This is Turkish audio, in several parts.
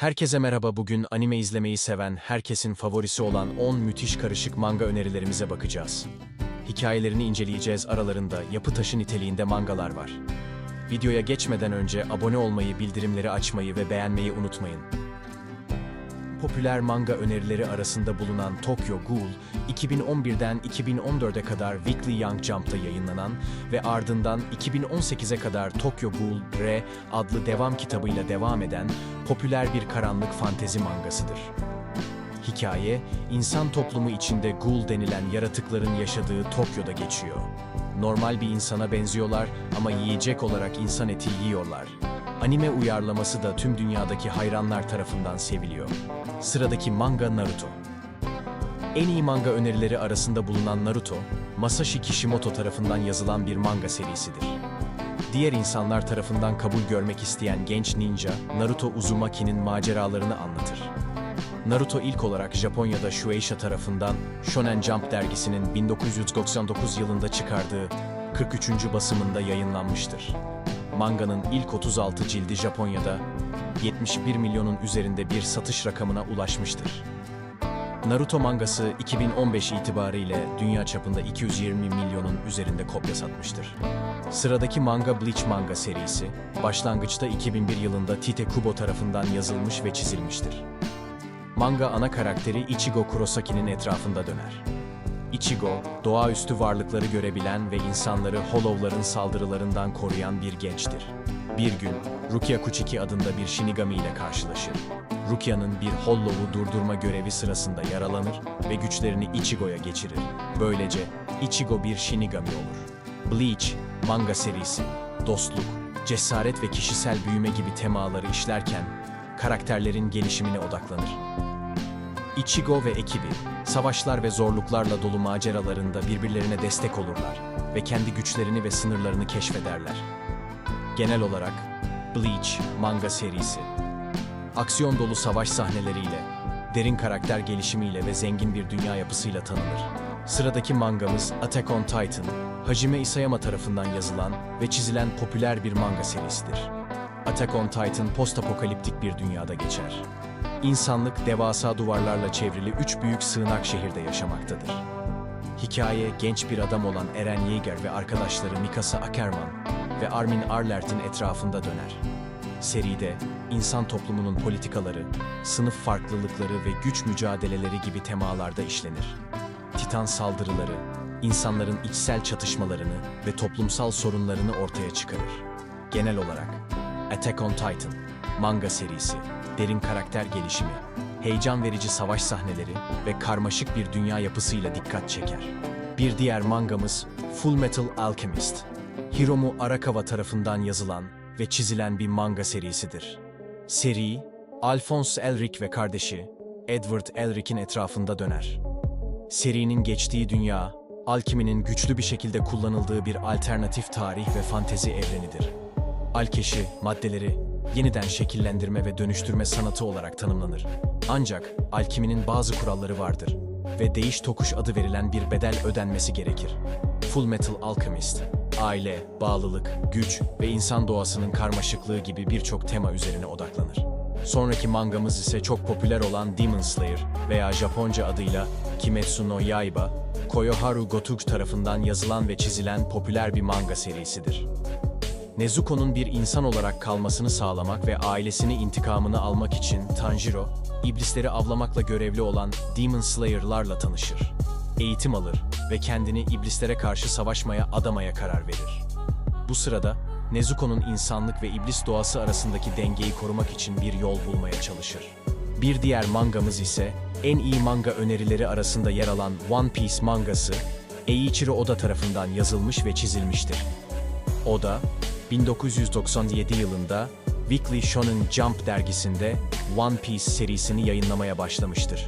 Herkese merhaba bugün anime izlemeyi seven, herkesin favorisi olan 10 müthiş karışık manga önerilerimize bakacağız. Hikayelerini inceleyeceğiz aralarında yapı taşı niteliğinde mangalar var. Videoya geçmeden önce abone olmayı, bildirimleri açmayı ve beğenmeyi unutmayın. Popüler manga önerileri arasında bulunan Tokyo Ghoul, 2011'den 2014'e kadar Weekly Young Jump'ta yayınlanan ve ardından 2018'e kadar Tokyo Ghoul Re adlı devam kitabıyla devam eden popüler bir karanlık fantezi mangasıdır. Hikaye, insan toplumu içinde ghoul denilen yaratıkların yaşadığı Tokyo'da geçiyor. Normal bir insana benziyorlar ama yiyecek olarak insan eti yiyorlar. Anime uyarlaması da tüm dünyadaki hayranlar tarafından seviliyor. Sıradaki manga Naruto. En iyi manga önerileri arasında bulunan Naruto, Masashi Kishimoto tarafından yazılan bir manga serisidir. Diğer insanlar tarafından kabul görmek isteyen genç ninja, Naruto Uzumaki'nin maceralarını anlatır. Naruto ilk olarak Japonya'da Shueisha tarafından Shonen Jump dergisinin 1999 yılında çıkardığı 43. basımında yayınlanmıştır. Manganın ilk 36 cildi Japonya'da 71 milyonun üzerinde bir satış rakamına ulaşmıştır. Naruto mangası 2015 itibariyle dünya çapında 220 milyonun üzerinde kopya satmıştır. Sıradaki manga Bleach manga serisi, başlangıçta 2001 yılında Tite Kubo tarafından yazılmış ve çizilmiştir. Manga ana karakteri Ichigo Kurosaki'nin etrafında döner. Ichigo, doğaüstü varlıkları görebilen ve insanları Hollow'ların saldırılarından koruyan bir gençtir. Bir gün, Rukia Kuchiki adında bir Shinigami ile karşılaşır. Rukia'nın bir Hollow'u durdurma görevi sırasında yaralanır ve güçlerini Ichigo'ya geçirir. Böylece Ichigo bir Shinigami olur. Bleach, manga serisi, dostluk, cesaret ve kişisel büyüme gibi temaları işlerken, karakterlerin gelişimine odaklanır. Ichigo ve ekibi, savaşlar ve zorluklarla dolu maceralarında birbirlerine destek olurlar ve kendi güçlerini ve sınırlarını keşfederler. Genel olarak, Bleach manga serisi, aksiyon dolu savaş sahneleriyle, derin karakter gelişimiyle ve zengin bir dünya yapısıyla tanınır. Sıradaki mangamız Attack on Titan, Hajime Isayama tarafından yazılan ve çizilen popüler bir manga serisidir. Attack on Titan postapokaliptik bir dünyada geçer. İnsanlık devasa duvarlarla çevrili üç büyük sığınak şehirde yaşamaktadır. Hikaye genç bir adam olan Eren Yeager ve arkadaşları Mikasa Ackerman ve Armin Arlert'in etrafında döner. Seride insan toplumunun politikaları, sınıf farklılıkları ve güç mücadeleleri gibi temalarda işlenir. Titan saldırıları, insanların içsel çatışmalarını ve toplumsal sorunlarını ortaya çıkarır. Genel olarak Attack on Titan, manga serisi, derin karakter gelişimi, heyecan verici savaş sahneleri ve karmaşık bir dünya yapısıyla dikkat çeker. Bir diğer mangamız Full Metal Alchemist. Hiromu Arakawa tarafından yazılan ve çizilen bir manga serisidir. Seri, Alphonse Elric ve kardeşi Edward Elric'in etrafında döner. Serinin geçtiği dünya, alkiminin güçlü bir şekilde kullanıldığı bir alternatif tarih ve fantezi evrenidir. Alkeşi, maddeleri yeniden şekillendirme ve dönüştürme sanatı olarak tanımlanır. Ancak alkiminin bazı kuralları vardır ve değiş tokuş adı verilen bir bedel ödenmesi gerekir. Full Metal Alchemist, aile, bağlılık, güç ve insan doğasının karmaşıklığı gibi birçok tema üzerine odaklanır. Sonraki mangamız ise çok popüler olan Demon Slayer veya Japonca adıyla Kimetsu no Yaiba, Koyoharu Gotoku tarafından yazılan ve çizilen popüler bir manga serisidir. Nezuko'nun bir insan olarak kalmasını sağlamak ve ailesini intikamını almak için Tanjiro, iblisleri avlamakla görevli olan Demon Slayer'larla tanışır. Eğitim alır ve kendini iblislere karşı savaşmaya adamaya karar verir. Bu sırada Nezuko'nun insanlık ve iblis doğası arasındaki dengeyi korumak için bir yol bulmaya çalışır. Bir diğer mangamız ise en iyi manga önerileri arasında yer alan One Piece mangası, Eiichiro Oda tarafından yazılmış ve çizilmiştir. Oda, 1997 yılında Weekly Shonen Jump dergisinde One Piece serisini yayınlamaya başlamıştır.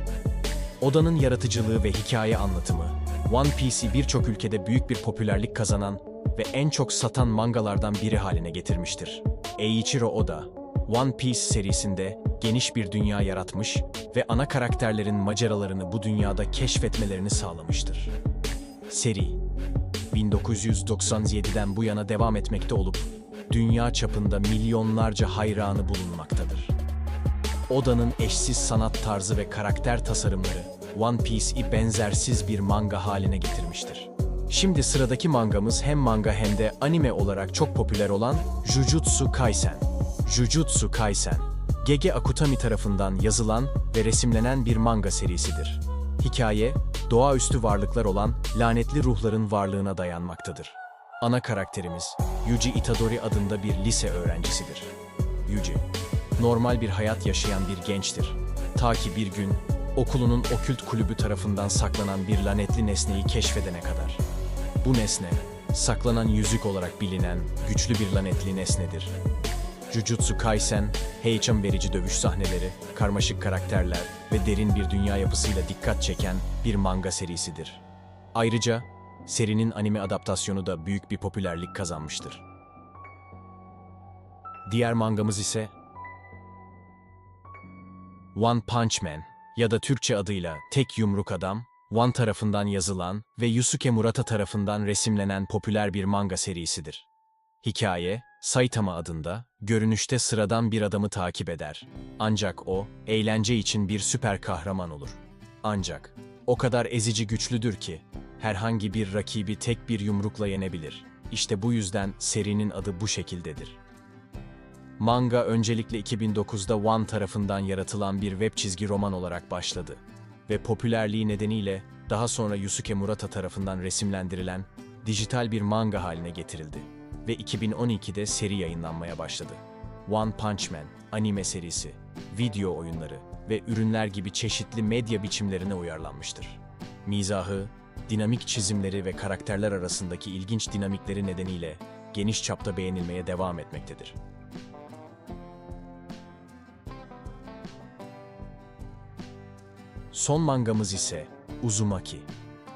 Oda'nın yaratıcılığı ve hikaye anlatımı, One Piece'i birçok ülkede büyük bir popülerlik kazanan ve en çok satan mangalardan biri haline getirmiştir. Eiichiro Oda, One Piece serisinde geniş bir dünya yaratmış ve ana karakterlerin maceralarını bu dünyada keşfetmelerini sağlamıştır. Seri, 1997'den bu yana devam etmekte olup dünya çapında milyonlarca hayranı bulunmaktadır. Oda'nın eşsiz sanat tarzı ve karakter tasarımları One Piece'i benzersiz bir manga haline getirmiştir. Şimdi sıradaki mangamız hem manga hem de anime olarak çok popüler olan Jujutsu Kaisen. Jujutsu Kaisen, Gege Akutami tarafından yazılan ve resimlenen bir manga serisidir. Hikaye, doğaüstü varlıklar olan lanetli ruhların varlığına dayanmaktadır. Ana karakterimiz Yuji Itadori adında bir lise öğrencisidir. Yuji, normal bir hayat yaşayan bir gençtir. Ta ki bir gün okulunun okült kulübü tarafından saklanan bir lanetli nesneyi keşfedene kadar. Bu nesne, saklanan yüzük olarak bilinen güçlü bir lanetli nesnedir. Jujutsu Kaisen, heyecan verici dövüş sahneleri, karmaşık karakterler ve derin bir dünya yapısıyla dikkat çeken bir manga serisidir. Ayrıca serinin anime adaptasyonu da büyük bir popülerlik kazanmıştır. Diğer mangamız ise One Punch Man ya da Türkçe adıyla Tek Yumruk Adam, One tarafından yazılan ve Yusuke Murata tarafından resimlenen popüler bir manga serisidir. Hikaye, Saitama adında, görünüşte sıradan bir adamı takip eder. Ancak o, eğlence için bir süper kahraman olur. Ancak, o kadar ezici güçlüdür ki, herhangi bir rakibi tek bir yumrukla yenebilir. İşte bu yüzden serinin adı bu şekildedir. Manga öncelikle 2009'da One tarafından yaratılan bir web çizgi roman olarak başladı ve popülerliği nedeniyle daha sonra Yusuke Murata tarafından resimlendirilen dijital bir manga haline getirildi ve 2012'de seri yayınlanmaya başladı. One Punch Man anime serisi, video oyunları ve ürünler gibi çeşitli medya biçimlerine uyarlanmıştır. Mizahı, dinamik çizimleri ve karakterler arasındaki ilginç dinamikleri nedeniyle geniş çapta beğenilmeye devam etmektedir. Son mangamız ise Uzumaki.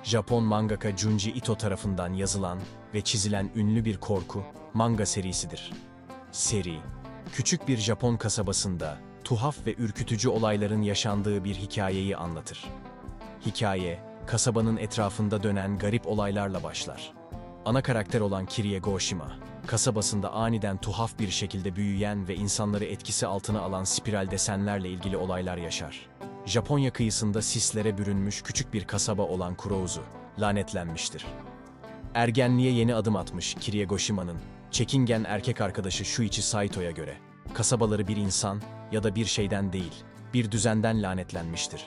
Japon mangaka Junji Ito tarafından yazılan ve çizilen ünlü bir korku manga serisidir. Seri, küçük bir Japon kasabasında tuhaf ve ürkütücü olayların yaşandığı bir hikayeyi anlatır. Hikaye, kasabanın etrafında dönen garip olaylarla başlar. Ana karakter olan Kirie Goshima, kasabasında aniden tuhaf bir şekilde büyüyen ve insanları etkisi altına alan spiral desenlerle ilgili olaylar yaşar. Japonya kıyısında sislere bürünmüş küçük bir kasaba olan Kurouzu, lanetlenmiştir. Ergenliğe yeni adım atmış Kirie Goshima'nın, çekingen erkek arkadaşı Shuichi Saito'ya göre, kasabaları bir insan ya da bir şeyden değil, bir düzenden lanetlenmiştir.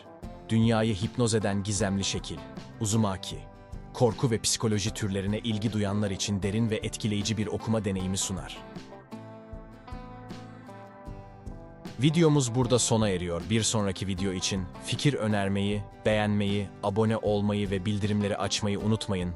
Dünyayı hipnoz eden gizemli şekil, Uzumaki, korku ve psikoloji türlerine ilgi duyanlar için derin ve etkileyici bir okuma deneyimi sunar. Videomuz burada sona eriyor. Bir sonraki video için fikir önermeyi, beğenmeyi, abone olmayı ve bildirimleri açmayı unutmayın.